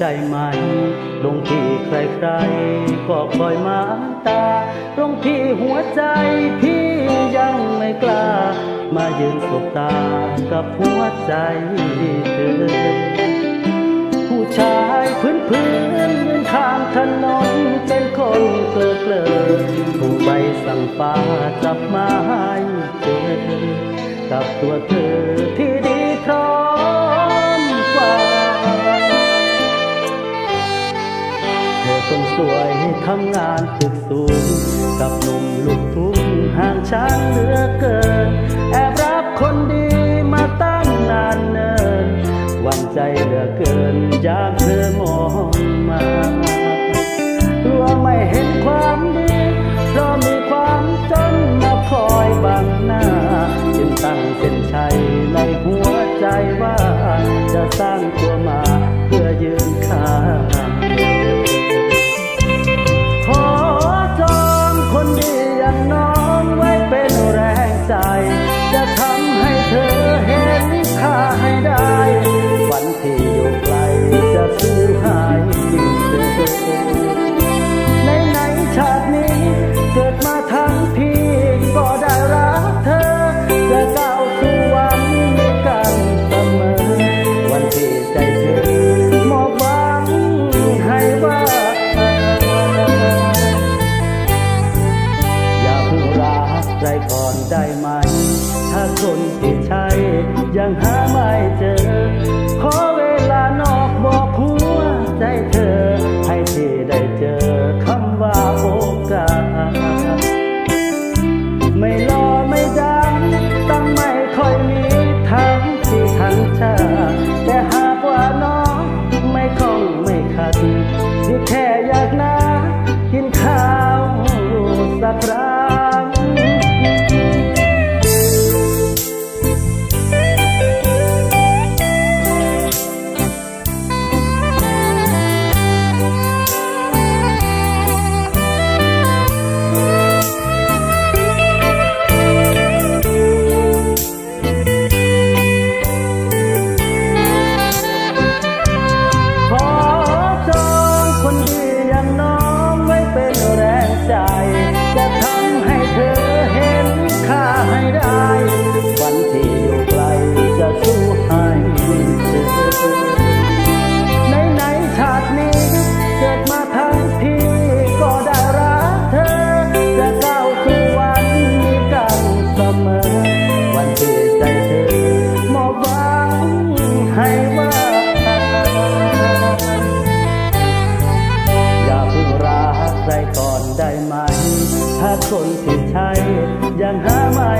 ได้ไหม ลงที่ใดก็คอยมาตา ตรงที่หัวใจพี่ยังไม่กล้า มายืนสบตากับหัวใจเธอ ผู้ชายพื้นพื้นยืนข้างถนนเป็นคนเกลอเกลอผู้ใบสั่งฟ้าจับมาให้เจอกับตัวเธอที่ ทำงานตึกสูง กับหนุ่มลูกทุ่งห่างฉันเหลือเกิน แอบรักคนดีมาตั้งนานเนินวันใจเหลือเกินอยากเธอมองมากลัวไม่เห็นความดีเพราะมีความจนมาคอยบังหน้าจึงตั้งเส้นชัยในหัวใจว่าจะสร้างตัว ถ้าคนที่ใช่ยังหาไม่เจอ ให้ว่าอย่าเพิ่งรักใครก่อนได้ไหม ถ้าคนที่ใช่ยังหาไม่